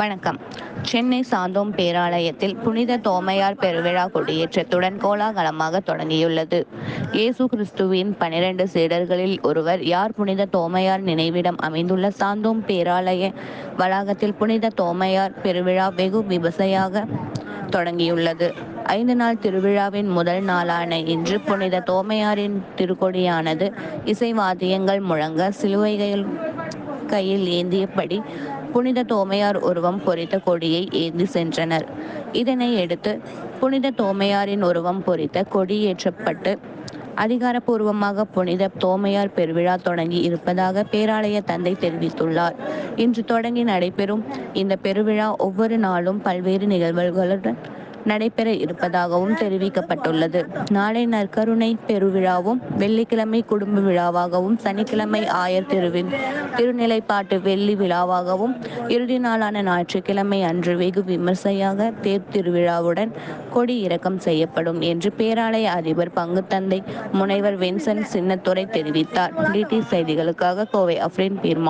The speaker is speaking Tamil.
வணக்கம். சென்னை சாந்தோம் பேராலயத்தில் புனித தோமையார் பெருவிழா கொடியேற்றத்துடன் கோலாகலமாக தொடங்கியுள்ளது. இயேசு கிறிஸ்துவின் பனிரெண்டு சீடர்களில் ஒருவர் யார் புனித தோமையார் நினைவிடம் அமைந்துள்ள சாந்தோம் பேராலய வளாகத்தில் புனித தோமையார் பெருவிழா வெகு விமர்சையாக தொடங்கியுள்ளது. ஐந்து நாள் திருவிழாவின் முதல் நாளான இன்று புனித தோமையாரின் திருக்கொடியானது இசைவாத்தியங்கள் முழங்க சிலுவைகள் கையில் ஏந்தியபடி புனித தோமையார் உருவம் பொறித்த கொடியை ஏந்தி சென்றனர். இதனை அடுத்து புனித தோமையாரின் உருவம் பொறித்த கொடியேற்றப்பட்டு அதிகாரப்பூர்வமாக புனித தோமையார் பெருவிழா தொடங்கி இருப்பதாக பேராலய தந்தை தெரிவித்துள்ளார். இன்று தொடங்கி நடைபெறும் இந்த பெருவிழா ஒவ்வொரு நாளும் பல்வேறு நிகழ்வுகளுடன் நடைபெற இருப்பதாகவும் தெரிவிக்கப்பட்டுள்ளது. நாளை நற்கருணை பெருவிழாவும் வெள்ளிக்கிழமை குடும்ப விழாவாகவும் சனிக்கிழமை ஆயர் திருவின் திருநிலைப்பாட்டு வெள்ளி விழாவாகவும் இறுதி நாளான ஞாயிற்றுக்கிழமை அன்று வெகு விமர்சையாக தேர் திருவிழாவுடன் கொடி இறக்கம் செய்யப்படும் என்று பேராலய அதிபர் பங்குத்தந்தை முனைவர் வின்சென்ட் சின்னத்துறை தெரிவித்தார். டிடி செய்திகளுக்காக கோவை அஃப்ரின் பீர்